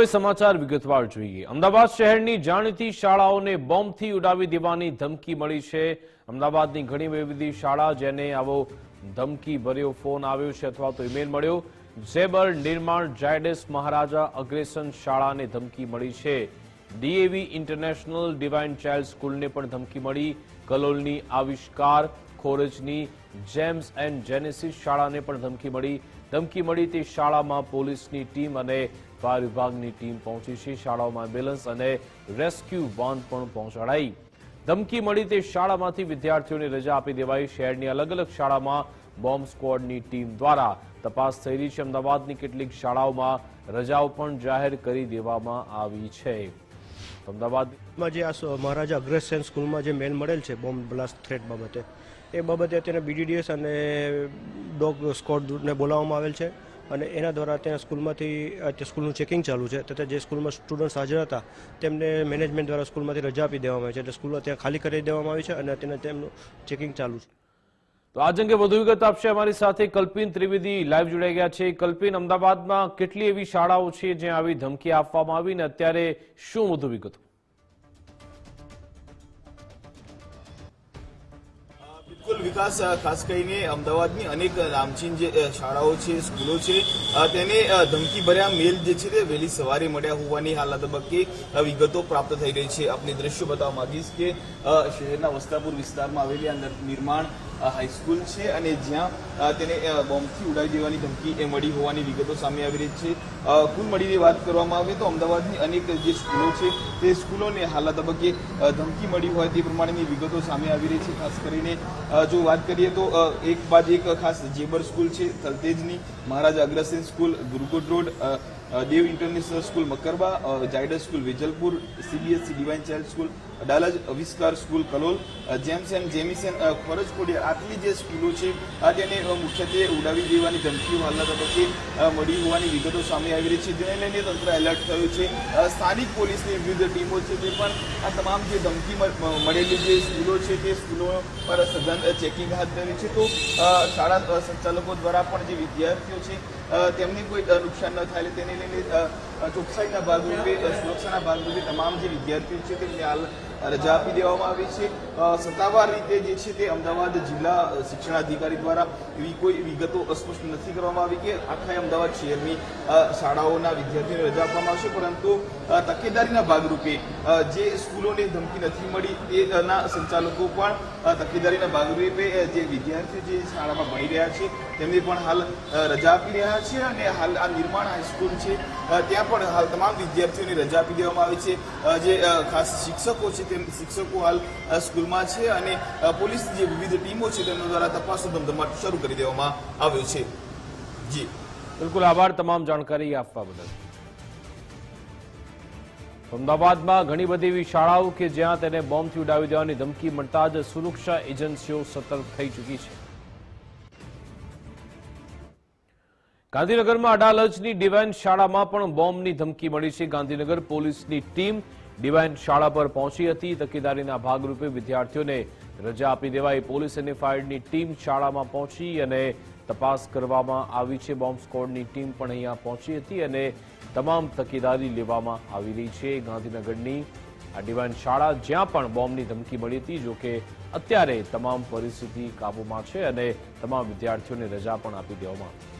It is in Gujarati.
હવે સમાચાર વિગતવાર જોઈએ. અમદાવાદ શહેરની જાણીતી શાળાઓને બોમ્બથી ઉડાવી દેવાની ધમકી મળી છે. અમદાવાદની ઘણી બધી શાળા જેને આવો ધમકી ભર્યો ફોન આવ્યો છે અથવા તો ઈમેલ મળ્યો. ઝેબર નિર્માણ જાયડેસ મહારાજા અગ્રેસન શાળાને ધમકી મળી છે. ડીએવી ઇન્ટરનેશનલ ડિવાઇન ચાઇલ્ડ સ્કૂલને પણ ધમકી મળી. કલોલની આવિષ્કાર ખોરજની જેમ્સ એન્ડ જેનેસિસ શાળાને પણ ધમકી મળી. ધમકી મળી તે શાળામાં પોલીસની ટીમ અને ફાયર વિભાગની ટીમ પહોંચી છે. શાળાઓમાં એમ્બ્યુલન્સ અને રેસ્ક્યુ વાન પણ પહોંચાડાઈ. ધમકી મળી તે શાળામાંથી વિદ્યાર્થીઓને રજા આપી દેવાઈ. શહેરની અલગ અલગ શાળામાં બોમ્બ સ્કવોડની ટીમ દ્વારા તપાસ થઈ રહી છે. અમદાવાદની કેટલીક શાળાઓમાં રજાઓ પણ જાહેર કરી દેવામાં આવી છે. અમદાવાદમાં જે આ મહારાજા અગ્રસેન સ્કૂલમાં જે મેલ મળેલ છે બોમ્બ બ્લાસ્ટ થ્રેટ બાબતે, એ બાબતે અત્યારે બીડીડીએસ અને ડોગ સ્કોડને બોલાવવામાં આવેલ છે. અને એના દ્વારા ત્યાં સ્કૂલમાંથી સ્કૂલનું ચેકિંગ ચાલુ છે તથા જે સ્કૂલમાં સ્ટુડન્ટ્સ હાજર હતા તેમને મેનેજમેન્ટ દ્વારા સ્કૂલમાંથી રજા આપી દેવામાં આવી છે. એટલે સ્કૂલમાં ત્યાં ખાલી કરી દેવામાં આવી છે અને તેને તેમનું ચેકિંગ ચાલુ છે. તો આજ અંગે વધુ વિગત આપશે અમારી સાથે કલ્પિન ત્રિવેદી લાઈવ જોડાઈ ગયા છે. કલ્પિન અમદાવાદમાં કેટલી એવી શાળાઓ છે જ્યાં આવી ધમકી આપવામાં આવી ને અત્યારે શું વધુ વિગતો? વિકાસ ખાસ કરીને અમદાવાદની અનેક નામચીન જે શાળાઓ છે, સ્કૂલો છે તેને ધમકીભર્યા ધમકી ભર્યા મેલ જે છે તે વહેલી સવારે મળ્યા હોવાની હાલના તબક્કે વિગતો પ્રાપ્ત થઈ રહી છે. આપણે દ્રશ્યો બતાવવા માંગીશ કે શહેરના વસ્ત્રાપુર વિસ્તારમાં આવેલી આ નર- નિર્માણ હાઈસ્કૂલ છે અને જ્યાં તેને બોમ્બથી ઉડાવી દેવાની ધમકી એ મળી હોવાની વિગતો સામે આવી રહી છે. કુલ મળીને વાત કરવામાં આવે તો અમદાવાદની અનેક જે સ્કૂલો છે તે સ્કૂલોને હાલના તબક્કે ધમકી મળી હોય તે પ્રમાણેની વિગતો સામે આવી રહી છે. ખાસ કરીને જો વાત કરીએ તો એક બાદ એક ખાસ જેબર સ્કૂલ છે થલતેજની Maharaja Agrasen school Gurukul road Dev international school Makarba Zydus school Vejalpur CBSE divine child school Adalaj Avishkar school Kalol James and Jamieson અ, ખોરજ ખોડિયાર આટલી જે સ્કૂલો છે આ તેને મુખ્યત્વે ઉડાવી દેવાની ધમકીઓ હાલના પછી મળી હોવાની વિગતો સામે આવી રહી છે. જેને લઈને તંત્ર એલર્ટ થયું છે. સ્થાનિક પોલીસની વિવિધ ટીમો છે તે પણ આ તમામ જે ધમકી મળેલી જે સ્કૂલો છે તે સ્કૂલો પર સઘન ચેકિંગ હાથ ધરી છે. તો શાળા સંચાલકો દ્વારા પણ જે વિદ્યાર્થીઓ છે તેમને કોઈ નુકસાન ન થાય તેને લઈને ચોકસાઈના ભાગરૂપે સુરક્ષાના ભાગરૂપે તમામ જે વિદ્યાર્થીઓ છે તેમને હાલ રજા આપી દેવામાં આવી છે. સત્તાવાર રીતે જે છે તે અમદાવાદ જિલ્લા શિક્ષણાધિકારી દ્વારા એવી કોઈ વિગતો અસ્પષ્ટ નથી કરવામાં આવી કે આખા અમદાવાદ શહેરની શાળાઓના વિદ્યાર્થીઓને રજા આપવામાં આવશે. પરંતુ તકેદારીના ભાગરૂપે જે સ્કૂલોને ધમકી નથી મળી તેના સંચાલકો પણ તકેદારીના ભાગરૂપે જે વિદ્યાર્થીઓ જે શાળામાં ભણી રહ્યા છે, તેમને પણ હાલ રજા આપી રહ્યા છે અને હાલ આ નિર્માણ હાઈસ્કૂલ છે ત્યાં પણ હાલ તમામ વિદ્યાર્થીઓને રજા આપી દેવામાં આવી છે. જે ખાસ શિક્ષકો છે તેમ શિક્ષકો હાલ સ્કૂલમાં છે અને પોલીસની જે વિવિધ ટીમો છે તેમના દ્વારા તપાસનો ધમધમાટ શરૂ કરી દેવામાં આવ્યો છે. જી. બિલકુલ આભાર તમામ જાણકારી આપવા બદલ. અમદાવાદમાં ઘણી બધી એવી શાળાઓ કે જ્યાં તેને બોમ્બથી ઉડાવી દેવાની ધમકી મળતા જ સુરક્ષા એજન્સીઓ સતર્ક થઈ ચૂકી છે. ગાંધીનગરમાં અડાલજની ડિવાઇન શાળામાં પણ બોમ્બની ધમકી મળી છે. ગાંધીનગર પોલીસની ટીમ ડિવાઇન શાળા પર પહોંચી હતી. તકેદારીના ભાગરૂપે વિદ્યાર્થીઓને રજા આપી દેવાઈ. પોલીસ અને ફાયરની ટીમ શાળામાં પહોંચી અને તપાસ કરવામાં આવી છે. બોમ્બ સ્કોડની ટીમ પણ અહીંયા પહોંચી હતી અને તમામ તકેદારી લેવામાં આવી રહી છે. ગાંધીનગરની આ ડિવાઇન શાળા જ્યાં પણ બોમ્બની ધમકી મળી હતી જોકે અત્યારે તમામ પરિસ્થિતિ કાબૂમાં છે અને તમામ વિદ્યાર્થીઓને રજા પણ આપી દેવામાં આવી